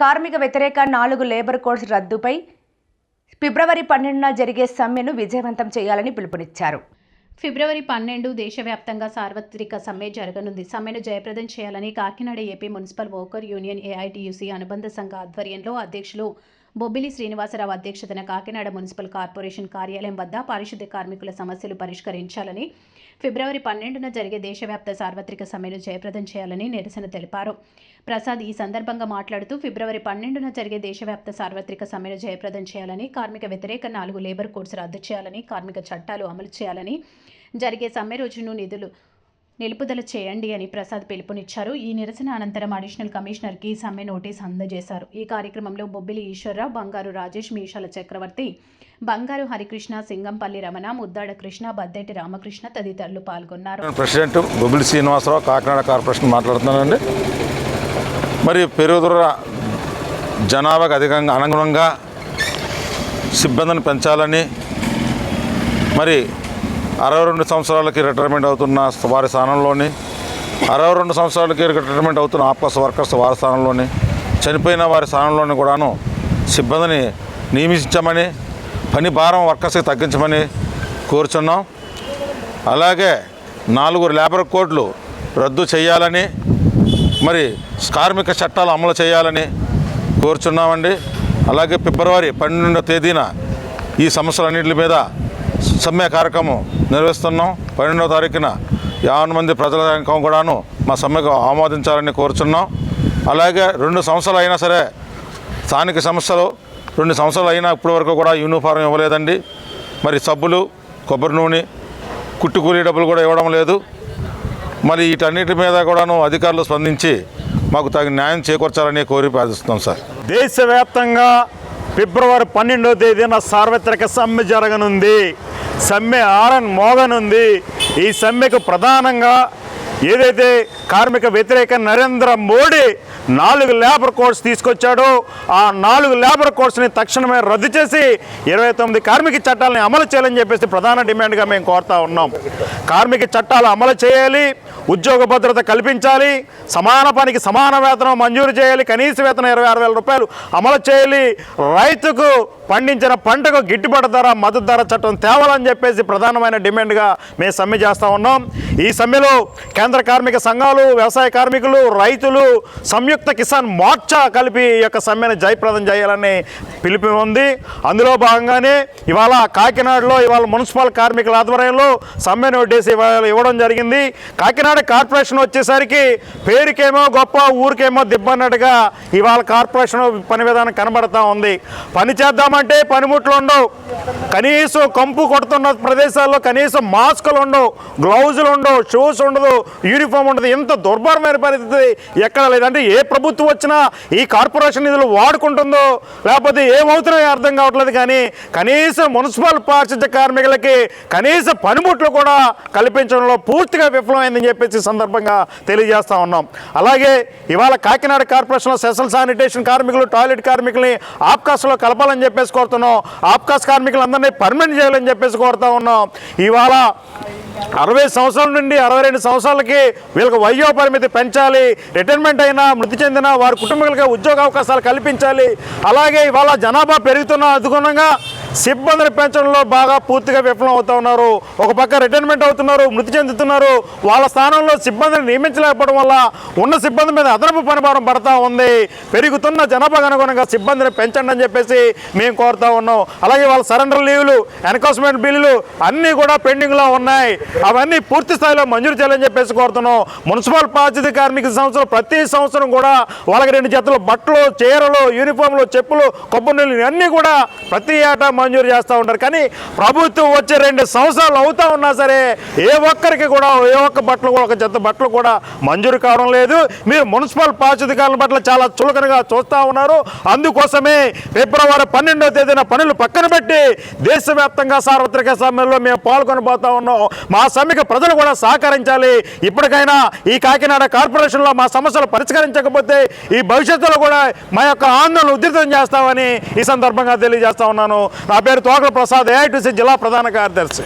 కార్మిక వ్యతిరేక నాలుగు లేబర్ కోడ్స్ రద్దుపై ఫిబ్రవరి పన్నెండున జరిగే సమ్మెను విజయవంతం చేయాలని పిలుపునిచ్చారు. ఫిబ్రవరి పన్నెండు దేశవ్యాప్తంగా సార్వత్రిక సమ్మె జరగనుంది. సమ్మెను జయప్రదం చేయాలని Kakinada AP municipal worker union AITUC అనుబంధ సంఘ ఆధ్వర్యంలో అధ్యక్షులు బొబ్బిలి శ్రీనివాసరావు అధ్యక్షతన కాకినాడ మున్సిపల్ కార్పొరేషన్ కార్యాలయం వద్ద పారిశుద్ధ్య కార్మికుల సమస్యలు పరిష్కరించాలని ఫిబ్రవరి పన్నెండున జరిగే దేశవ్యాప్త సార్వత్రిక సమ్మెను జయప్రదం చేయాలని నిరసన తెలిపారు. ప్రసాద్ ఈ సందర్భంగా మాట్లాడుతూ ఫిబ్రవరి పన్నెండున జరిగే దేశవ్యాప్త సార్వత్రిక సమ్మెను జయప్రదం చేయాలని కార్మిక వ్యతిరేక నాలుగు లేబర్ కోడ్స్ రద్దు చేయాలని కార్మిక చట్టాలు అమలు చేయాలని జరిగే సమ్మె రోజును నిధులు నిలుపుదల చేయండి అని ప్రసాద్ పిలుపునిచ్చారు. ఈ నిరసన అనంతరం అడిషనల్ కమిషనర్కి సమ్మె నోటీస్ అందజేశారు. ఈ కార్యక్రమంలో బొబ్బిలి ఈశ్వరరావు బంగారు రాజేష్ మీషాల చక్రవర్తి బంగారు హరికృష్ణ సింగంపల్లి రమణ ముద్దాడ కృష్ణ బద్దెటి రామకృష్ణ తదితరులు పాల్గొన్నారు. ప్రెసిడెంట్ బొబ్బిలి శ్రీనివాసరావు కాకినాడ కార్పొరేషన్ మాట్లాడుతున్నానండి మరి పెరుగుదల జనాభాకు అధికంగా అనుగుణంగా సిబ్బందిని పెంచాలని మరి అరవై రెండు సంవత్సరాలకి రిటైర్మెంట్ అవుతున్న వారి స్థానంలోని అరవై రెండు సంవత్సరాలకి రిటైర్మెంట్ అవుతున్న ఆప్కాస్ వర్కర్స్ వారి స్థానంలోని చనిపోయిన వారి స్థానంలోని కూడాను సిబ్బందిని నియమించమని పని భారం వర్కర్స్కి తగ్గించమని కోరుచున్నాం. అలాగే నాలుగు లేబర్ కోడ్లు రద్దు చేయాలని మరి కార్మిక చట్టాలు అమలు చేయాలని కోరుచున్నామండి. అలాగే ఫిబ్రవరి పన్నెండవ తేదీన ఈ సమస్యలన్నింటి మీద సమ్మె కార్యక్రమం నిర్వహిస్తున్నాం పన్నెండవ తారీఖున యావన్ మంది ప్రజల సంఘం కూడాను మా సమ్మెకు ఆమోదించాలని కోరుచున్నాం. అలాగే రెండు సంవత్సరాలు అయినా సరే స్థానిక సమస్యలు రెండు సంవత్సరాలు అయినా ఇప్పటి వరకు కూడా యూనిఫారం ఇవ్వలేదండి. మరి సబ్బులు కొబ్బరి నూనె కుట్టు కూలీ డబ్బులు కూడా ఇవ్వడం లేదు. మరి వీటన్నిటి మీద కూడాను అధికారులు స్పందించి మాకు తగిన న్యాయం చేకూర్చాలని కోరి ప్రార్థిస్తున్నాం సార్. దేశవ్యాప్తంగా ఫిబ్రవరి పన్నెండవ తేదీన సార్వత్రిక సమ్మె జరగనుంది. సమ్మె ఆరన్ మోగనుంది. ఈ సమ్మెకు ప్రధానంగా ఏదైతే కార్మిక వ్యతిరేక నరేంద్ర మోడీ నాలుగు లేబర్ కోడ్స్ తీసుకొచ్చాడో ఆ నాలుగు లేబర్ కోడ్స్ని తక్షణమే రద్దు చేసి ఇరవై తొమ్మిది కార్మిక చట్టాలని అమలు చేయాలని చెప్పేసి ప్రధాన డిమాండ్గా మేము కోరుతా ఉన్నాం. కార్మిక చట్టాలు అమలు చేయాలి ఉద్యోగ భద్రత కల్పించాలి సమాన పనికి సమాన వేతనం మంజూరు చేయాలి కనీస వేతనం ఇరవై ఆరు వేల రూపాయలు అమలు చేయాలి. రైతుకు పండించిన పంటకు గిట్టుబాటు ధర మద్దతు ధర చట్టం తేవాలని చెప్పేసి ప్రధానమైన డిమాండ్గా మేము సమ్మె చేస్తూ ఉన్నాం. ఈ సమ్మెలో కేంద్ర కార్మిక సంఘాలు వ్యవసాయ కార్మికులు రైతులు సంయుక్త కిసాన్ మోర్చా కలిపి ఈ యొక్క సమ్మెను జయప్రదం చేయాలని పిలుపు ఉంది. అందులో భాగంగానే ఇవాళ కాకినాడలో ఇవాళ మున్సిపల్ కార్మికుల ఆధ్వర్యంలో సమ్మె నోటీస్ ఇవ్వడం జరిగింది. కాకినాడ కార్పొరేషన్ వచ్చేసరికి పేరుకేమో గొప్ప ఊరికేమో దిబ్బన్నట్టుగా ఇవాళ కార్పొరేషన్ పని విధానం కనబడతా ఉంది. పని అంటే పనిముట్లు ఉండవు. కనీసం కంపు కొడుతున్న ప్రదేశాల్లో కనీసం మాస్కులు ఉండవు గ్లౌజులు ఉండవు షూస్ ఉండదు యూనిఫామ్ ఉండదు. ఎంత దుర్భరమైన పరిస్థితి ఎక్కడ లేదంటే ఏ ప్రభుత్వం వచ్చినా ఈ కార్పొరేషన్ నిధులు వాడుకుంటుందో లేకపోతే ఏమవుతున్నాయో అర్థం కావట్లేదు కానీ కనీసం మున్సిపల్ పారిశుద్ధ్య కార్మికులకి కనీస పనిముట్లు కూడా కల్పించడంలో పూర్తిగా విఫలమైందని చెప్పేసి సందర్భంగా తెలియజేస్తా ఉన్నాం. అలాగే ఇవాళ కాకినాడ కార్పొరేషన్లో సెసల్ శానిటేషన్ కార్మికులు టాయిలెట్ కార్మికుల్ని ఆప్కాస్లో కలపాలని చెప్పేసి చెప్పేసి కోరుతున్నాం. ఆప్కాస్ కార్మికులందరినీ పర్మనెంట్ చేయాలని చెప్పేసి కోరుతా ఉన్నాం. ఇవాళ అరవై సంవత్సరాల నుండి అరవై రెండు సంవత్సరాలకి వీళ్ళకి వయో పరిమితి పెంచాలి. రిటైర్మెంట్ అయినా మృతి చెందిన వారి కుటుంబాలకి ఉద్యోగ అవకాశాలు కల్పించాలి. అలాగే ఇవాళ జనాభా పెరుగుతున్న అనుగుణంగా సిబ్బందిని పెంచడంలో బాగా పూర్తిగా విఫలం అవుతా ఉన్నారు. ఒక పక్క రిటైర్మెంట్ అవుతున్నారు మృతి చెందుతున్నారు. వాళ్ళ స్థానంలో సిబ్బందిని నియమించలేకపోవడం వల్ల ఉన్న సిబ్బంది మీద అదనపు పనిభారం పడతా ఉంది. పెరుగుతున్న జనాభాకు అనుగుణంగా సిబ్బందిని పెంచండి అని చెప్పేసి మేము కోరుతా ఉన్నాం. అలాగే వాళ్ళ సరెండర్ లీవ్లు ఎన్కౌస్మెంట్ బిల్లులు అన్నీ కూడా పెండింగ్లో ఉన్నాయి. అవన్నీ పూర్తి స్థాయిలో మంజూరు చేయాలని చెప్పేసి కోరుతున్నాం. మున్సిపల్ బాధ్యత కార్మిక సంవత్సరం ప్రతి సంవత్సరం కూడా వాళ్ళకి రెండు జతలు బట్టలు చీరలు యూనిఫామ్లు చెప్పులు కొబ్బరి నీళ్ళు అన్నీ కూడా ప్రతి ఏటా మంజూరు చేస్తూ ఉంటారు. కానీ ప్రభుత్వం వచ్చే రెండు సంవత్సరాలు అవుతా ఉన్నా సరే ఏ ఒక్కరికి కూడా ఏ ఒక్క బట్టలు కూడా ఒక జత బట్టలు కూడా మంజూరు కావడం లేదు. మీరు మున్సిపల్ పారిశుద్ధికారుల పట్ల చాలా చులకనగా చూస్తూ ఉన్నారు. అందుకోసమే ఫిబ్రవరి పన్నెండవ తేదీన పనులు పక్కన పెట్టి దేశవ్యాప్తంగా సార్వత్రిక సమ్మెలో మేము పాల్గొనబోతా ఉన్నాం. మా సమ్మెకు ప్రజలు కూడా సహకరించాలి. ఇప్పటికైనా ఈ కాకినాడ కార్పొరేషన్లో మా సమస్యలు పరిష్కరించకపోతే ఈ భవిష్యత్తులో కూడా మా యొక్క ఆందోళన ఉధృతం చేస్తామని ఈ సందర్భంగా తెలియజేస్తా ఉన్నాను. నా పేరు తోకల ప్రసాద్ ఏఐటీసీ జిల్లా ప్రధాన కార్యదర్శి.